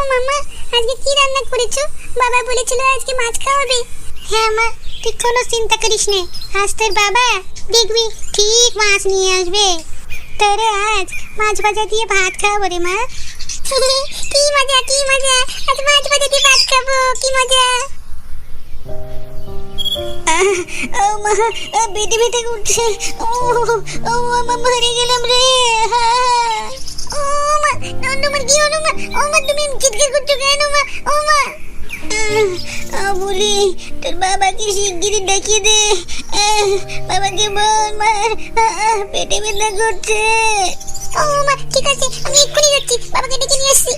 আজকে কি রান্না করেছ? বাবা বলেছিল আজকে মাছ খাওয়াবে হ্যাঁ মা, তুই কোনো চিন্তা করিস নে। আজ তোর বাবা দেখবি, ঠিক মাছ নিয়ে আসবে। তোরে আজ মাছ ভাজা দিয়ে ভাত খাওয়াবো রে মা। কি মজা কি মজা। আজ মাছ ভাজা দিয়ে ভাত খাব, কি মজা। ও মা বেটে বেটে উঠছে। ও ও মা, মরে গেলাম রে। হা। ও তোমার কি হলো মা? ও মা, তুমি চিৎকার করছ কেন মা? ও মা! বলি তোর বাবাকে শিগগিরই দেখিয়ে দে। বাবাকে বল মা, পেটে ব্যথা করছে। ও মা, ঠিক আছে, আমি এক্ষুনি যাচ্ছি। বাবাকে ডেকে নিয়ে আসছি।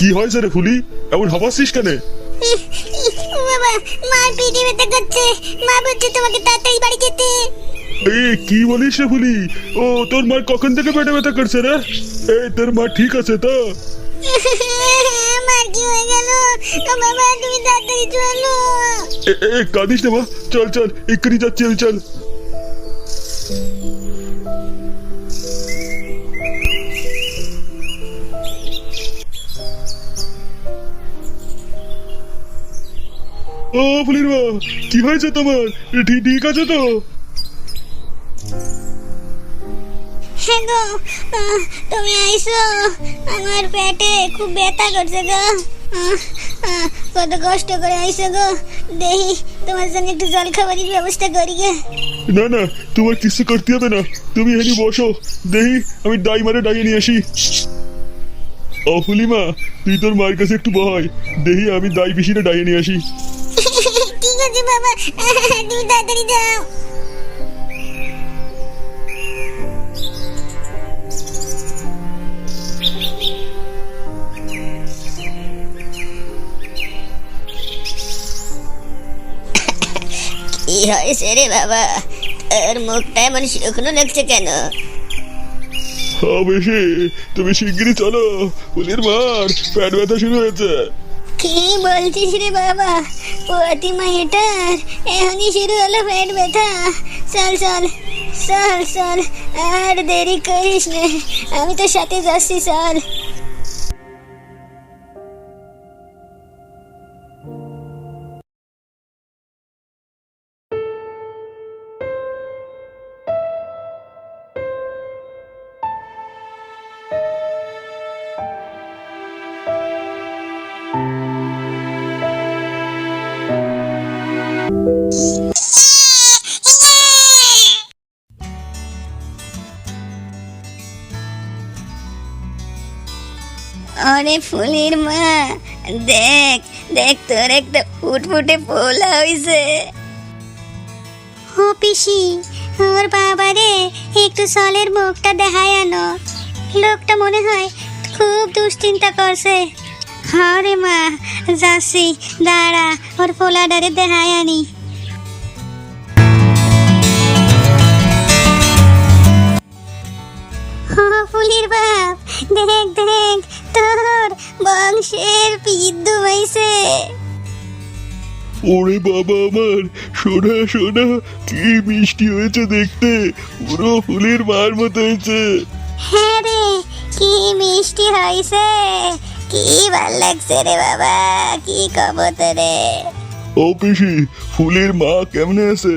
কি হয়েছে রে ফুলি? এমন হাবাসিস কেন? বাবা মা পেটে ব্যথা করছে। মা বলছে তোমাকে তাড়াতাড়ি বাড়ি যেতে। এ কি বলিস রে ফুলি? ও তোর মা কখন থেকে পেটে ব্যথা করছে রে? এই তোর মা ঠিক আছে তো? মার কি হয়ে গেল? বাবা তুমি তাড়াতাড়ি চলো। এ এ, কাঁদিস না মা। চল চল এক্ষুনি যাচ্ছি আমি চল। ও ফুলির মা কি হয়েছে তোমার? ঠিক ঠিক আছে তো? হ্যাঁ গো তুমি আইসো। আমার পেটে খুব ব্যথা করছে গো। কত কষ্ট করে আইসো গো। দেখি তোমার জন্য একটু জল খাবারের ব্যবস্থা করি গে। না না তোমার কিছু করতে হবে না। তুমি এখানে বসো। দেখি আমি ডাই মারে ডাইয়ে নিয়ে আসি। অফুলিমা তুই তোর মায়ের কাছে একটু বহাই। দেহি আমি দাই পিসিটা ডাইয়ে নিয়ে আসি। তুমি তাড়াতাড়ি যাও কি হয়েছে রে বাবা মুখটা এমন শুকনো লাগছে কেন তুমি শিগগিরই চলো। ফুলির মার। প্যাট ব্যথা শুরু হয়েছে। কি বলছিস রে বাবা? প্রতিমা এটার এখনই শুরু হলো পেট ব্যথা। চল চল চল চল, আর দেরি করিস না। আমি তো সাথে যাচ্ছি, চল। আরে ফুলের মা, দেখ দেখ তোর একটা ফুটফুটে পোলা হইছে। ও পিসি, ওর বাবারে একটু সলের মুখটা দেখায় আনো। লোকটা মনে হয় খুব দুশ্চিন্তা করছে। হ্যাঁ রে মা, যাচ্ছি, দাঁড়া, ওর পোলাডারে দেখায় আনি। ও ফুলির বাপ। দেখ দেখ তোর বংশের বিদ্যু হয়েছে ওরে বাবা আমার সোনা সোনা কি মিষ্টি হয়েছে দেখতে। পুরো ফুলের মার মতো হয়েছে। হ্যাঁ রে কি মিষ্টি হয়েছে। কি ভালো লাগছে রে বাবা কি কব তোরে। ও পিসি ফুলের মা কেমনে আছে?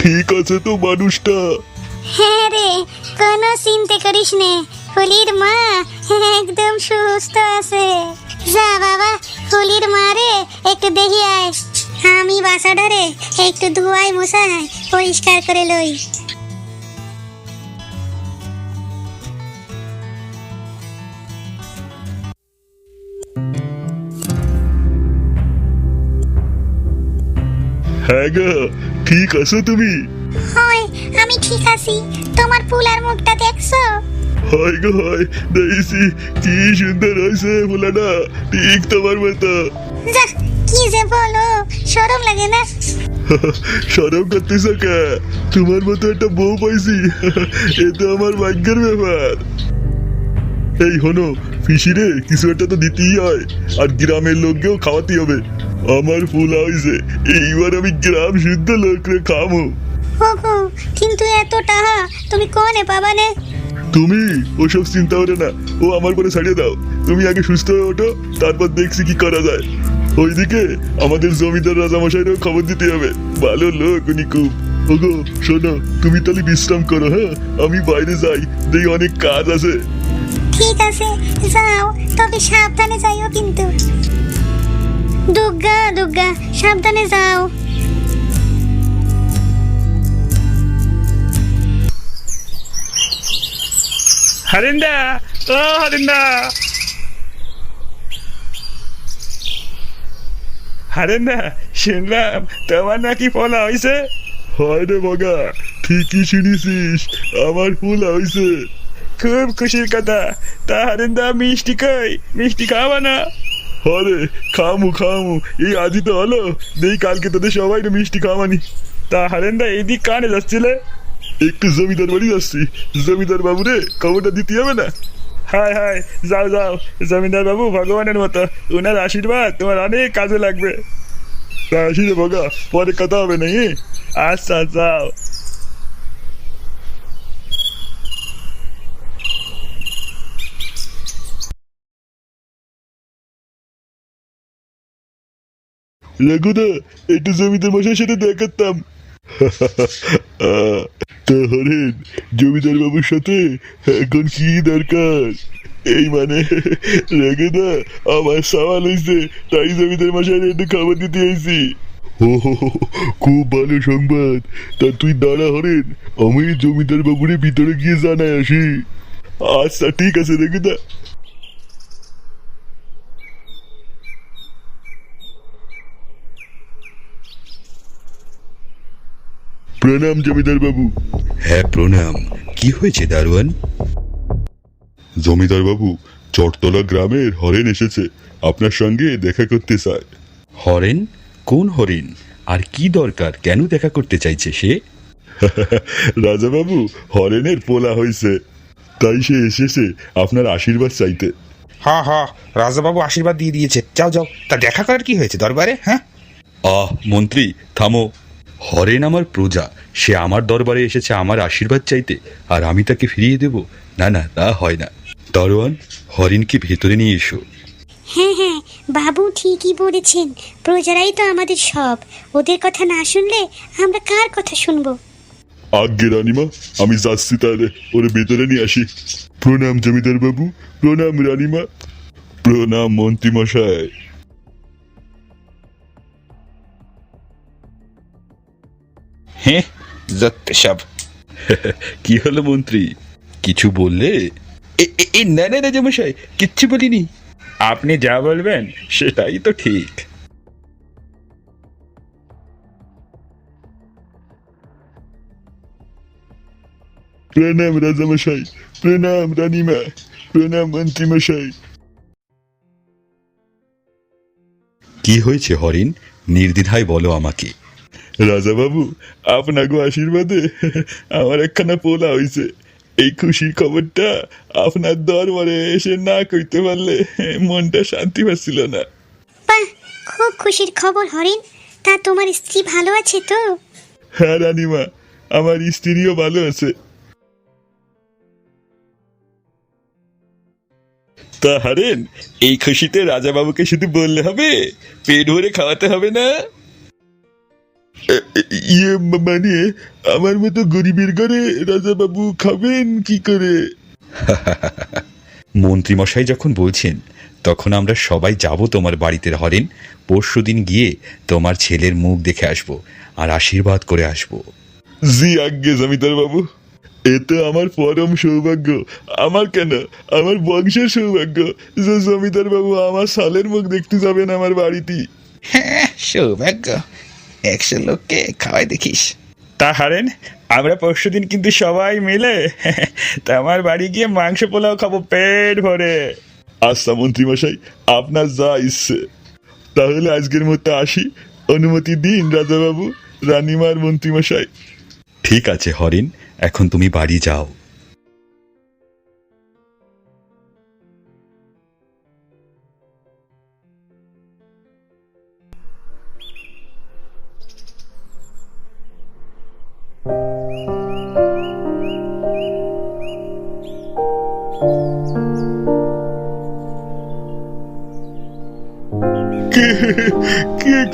ঠিক আছে তো মানুষটা। হ্যাঁ রে, কোনো চিন্তা করিস নে। ফুলির মা একদম সুস্থ আছে। যা বাবা ফুলির মা রে, একটু দেখি আয়। আমি বাসাটারে একটু ধোয়াই মশাই পরিষ্কার করে লই। হ্যাঁ গা, ঠিক আছো তুমি? ঠিক আছি। তোমার ফুলার মুখটা দেখছ? হয় গো হয় দেখছি। কি সুন্দর হয়েছে ফুলাটা। ঠিক তোমার মতো। যা কি যে বলো শরম লাগে না? সরম করতেছ কে? তোমার মতো একটা বউ পাইছি। এ তো আমার ভাগ্যের ব্যাপার। এই হনো পিসিরে কিছু একটা তো দিতেই হয়। আর গ্রামের লোককেও খাওয়াতেই হবে। আমার ফুল হয়েছে। এইবার আমি গ্রাম শুদ্ধ লোকরে খামো। ওগো কিন্তু এত টাকা তুমি কোনে পাবানে? তুমি ওসব চিন্তা করে না ও আমার পরে ছাড়িয়ে দাও। তুমি আগে সুস্থ হয়ে ওঠো তারপর দেখছি কি করা যায়। ওইদিকে আমাদের জমিদার রাজামশাইরও খবর দিতে হবে। ভালো লোক উনি খুব। ওগো শোনো তুমি তাহলে বিশ্রাম করো হ্যাঁ? আমি বাইরে যাই দেখি অনেক কাজ আছে। ঠিক আছে যাও তবে সাবধানে যাইও কিন্তু। দুর্গা দুর্গা সাবধানে যাও। হরিন্দা ও হরিন্দা হরিন্দা শুনলাম তোমার নাকি পলা হয়েছে হয় রে বগা ঠিকই শুনেছিস আমার ফুল হয়েছে। খুব খুশির কথা। তা হরিন্দা মিষ্টি কই? মিষ্টি খাওয়া না? হরে খামু খামু এই আজই তো হলো। দেই কালকে তোদের সবাই মিষ্টি খাওয়ানি। তা হরিন্দা এইদিক কানে যাচ্ছিলে? একটু জমিদার বাড়ি যাচ্ছি জমিদার বাবু রে খবরটা দিতে হবে না? হায় হায় যাও যাও। জমিদার বাবু ভগবানের মতো। ওনার আশীর্বাদ তোমার অনেক কাজে লাগবে। তা আসি রে বগা পরে কথা হবে না? আচ্ছা যাও। রঘুদা একটু জমিদার মশাইয়ের সাথে দেখাতাম তা হরেন জমিদার বাবুর সাথে এখন কি দরকার? এই মানে রঘুদা আমার সওয়াল হয়েছে তাই জমিদার মশাইয়ের একটু খাবার দিতে আইছি। ও খুব ভালো সংবাদ। তা তুই দাঁড়া হরেন আমি জমিদার বাবুরে ভিতরে গিয়ে জানাই আসি। আচ্ছা ঠিক আছে রঘুদা প্রণাম জমিদার বাবু। হ্যাঁ প্রণাম। কি হয়েছে দারোয়ান? জমিদার বাবু চটতলা গ্রামের হরেন এসেছে। আপনার সঙ্গে দেখা করতে চায় হরেন? কোন হরিণ আর কি দরকার? কেন দেখা করতে চাইছে সে? রাজা বাবু হরেনের পোলা হয়েছে তাই সে এসেছে আপনার আশীর্বাদ চাইতে। হা হা রাজাবাবু আশীর্বাদ দিয়ে দিয়েছে। যাও যাও তা দেখা করার কি হয়েছে দরবারে হ্যাঁ? আহ মন্ত্রী থামো। হরেন আমার প্রজা সে আমার দরবারে এসেছে আমার আশীর্বাদ চাইতে আর আমি তাকে ফিরিয়ে দেব। না না তা হয় না। দারোয়ান হরিণকে ভেতরে নিয়ে এসো। হ্যাঁ হ্যাঁ বাবু ঠিকই বলেছেন। প্রজারাই তো আমাদের সব। ওদের কথা না শুনলে আমরা কার কথা শুনব? আজ্ঞে রানীমা আমি যাচ্ছি তাহলে। ওর ভেতরে নিয়ে আসি। প্রণাম জমিদার বাবু প্রণাম রানীমা। প্রণাম মন্ত্রী মশাই হ্যাঁ সব কি হলো মন্ত্রী? কিছু বললে? এ- এ- এ, না না না কিচ্ছু বলিনি। আপনি যা বলবেন সেটাই তো ঠিক। প্রণাম রাজামশাই প্রণাম রানীমা প্রণাম মন্ত্রী মশাই কি হয়েছে হরিণ? নির্দ্বিধায় বলো আমাকে। রাজা বাবু আপনাকে আশীর্বাদে আমার একখানা পোলা হয়েছে এই খুশির খবরটা আপনার দরবারে এসে না কইতে পারলে মনটা শান্তি পাচ্ছিল না। খুব খুশির খবর হরিণ। তা তোমার স্ত্রী ভালো আছে তো? হ্যাঁ রানীমা আমার স্ত্রীও ভালো আছে। তা হারেন এই খুশিতে রাজাবাবুকে শুধু বললে হবে? পেট ভরে খাওয়াতে হবে না? ইয়ে মানে আমার মতো গরিবের ঘরে রাজা বাবু খাবেন কি করে? মন্ত্রীমশাই যখন বলছেন তখন আমরা সবাই যাব তোমার বাড়িতে হরেন পরশু দিন গিয়ে তোমার ছেলের মুখ দেখে আসব আর আশীর্বাদ করে আসব। জি আজ্ঞে জমিদার বাবু এ তো আমার পরম সৌভাগ্য। আমার কেন? আমার বংশের সৌভাগ্য। যে জমিদার বাবু আমার সালের মুখ দেখতে যাবেন আমার বাড়িতে। হ্যাঁ সৌভাগ্য। একশো লোককে খাওয়াই দেখিস। তা হারেন আমরা পরশু দিন কিন্তু সবাই মিলে তা আমার বাড়ি গিয়ে মাংস পোলাও খাব পেট ভরে। আচ্ছা মন্ত্রী মশাই আপনার যা ইচ্ছে। তাহলে আজকের মতো আসি। অনুমতি দিন রাজাবাবু রানীমার মন্ত্রী মশাই। ঠিক আছে হরিণ এখন তুমি বাড়ি যাও। কে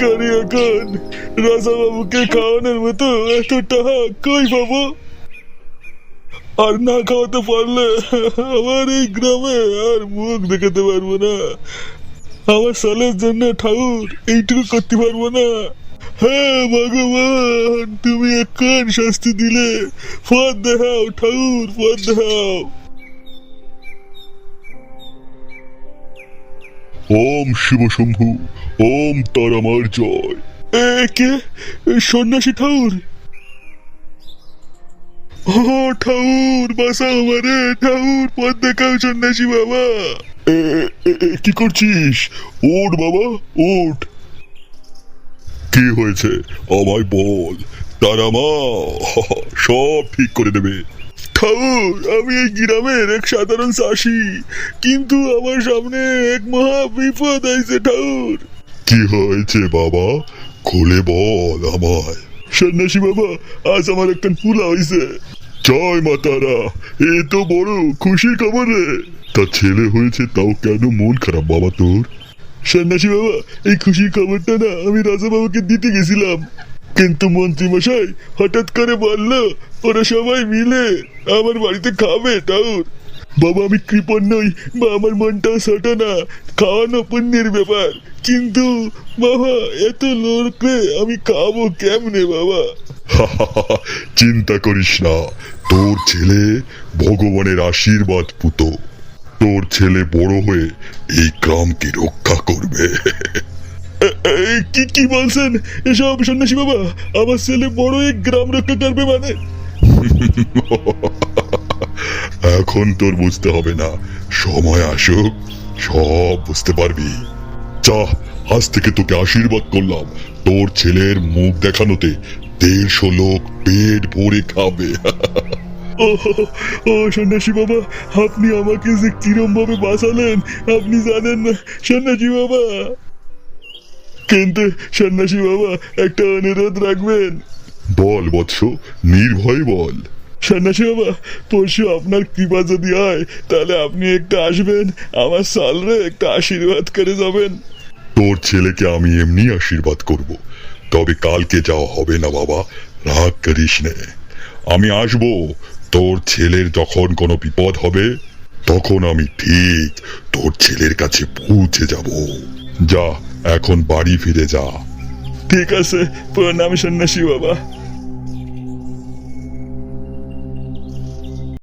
করে এখন? রাজা বাবুকে খাওয়ানোর মতো এত টাকা কই পাবো? আর না খাওয়াতে পারলে আমার এই গ্রামে আর মুখ দেখাতে পারব না। আমার সালের জন্য ঠাকুর এইটুকু করতে পারব না। হ্যাঁ ভগবান তুমি এখন শাস্তি দিলে। পথ দেখাও ঠাকুর পথ দেখাও। ওম শিব শম্ভু ওম তারামার জয়। এ কে? সন্ন্যাসী ঠাকুর? ও ঠাকুর বাসা আমারে ঠাকুর পথ দেখাও সন্ন্যাসী বাবা। কি করছিস? ওঠ বাবা ওঠ কি হয়েছে? আমায় বল। তারা মা, সব ঠিক করে দেবে। ঠাকুর আমি এই গ্রামের এক সাধারণ চাষি। কিন্তু আমার সামনে এক মহা বিপদ আইছে, ঠাকুর। কি হয়েছে বাবা? খুলে বল আমায়। সন্ন্যাসী বাবা, আজ আমার একটা ফুলা হয়েছে জয় মাতারা এ তো বড় খুশির খবর। রে তা ছেলে হয়েছে, তাও কেন মন খারাপ বাবা তোর? সন্ন্যাসী বাবা, এই খুশির খবরটা না আমি রাজা বাবাকে দিতে গেছিলাম। কিন্তু মন্ত্রী মশাই, হঠাৎ করে বলল, ওরা সবাই মিলে আমার বাড়িতে খাবে টাউর বাবা, আমি কৃপণ নই, বা আমার মনটাও ছোট না, খাওয়ানো পুণ্যের ব্যাপার। কিন্তু বাবা, এত লোকরে আমি খাব কেমনে, বাবা? চিন্তা করিস না, তোর ছেলে ভগবানের আশীর্বাদ পুতো। তোর ছেলে বড় হয়ে এই গ্রামকে রক্ষা করবে। কি কি বলছেন? এসব সন্ন্যাসী বাবা আমার ছেলে বড় এই গ্রাম রক্ষা করবে মানে? এখন তোর বুঝতে হবে না। সময় আসুক সব বুঝতে পারবি। যা আজ থেকে তোকে আশীর্বাদ করলাম। তোর ছেলের মুখ দেখানোতে দেড়শো লোক পেট ভরে খাবে। ও ও সন্ন্যাসী বাবা আপনি আমাকে যে কিরম ভাবে বাঁচালেন আপনি জানেন না সন্ন্যাসী বাবা। কিন্তু সন্ন্যাসী বাবা একটা অনুরোধ রাখবেন। বল বৎস নির্ভয় বল। সন্ন্যাসী বাবা পরশু আপনার কৃপা যদি হয় তাহলে আপনি একটু আসবেন আমার সালরে একটা আশীর্বাদ করে যাবেন। তোর ছেলেকে আমি এমনি আশীর্বাদ করব তবে কালকে যাওয়া হবে না বাবা রাগ করিস নে। আমি আসব তোর ছেলের যখন কোনো বিপদ হবে, তখন আমি ঠিক তোর ছেলের কাছে পৌঁছে যাব। যা, এখন বাড়ি ফিরে যা। ঠিক আছে প্রণাম সন্ন্যাসী বাবা।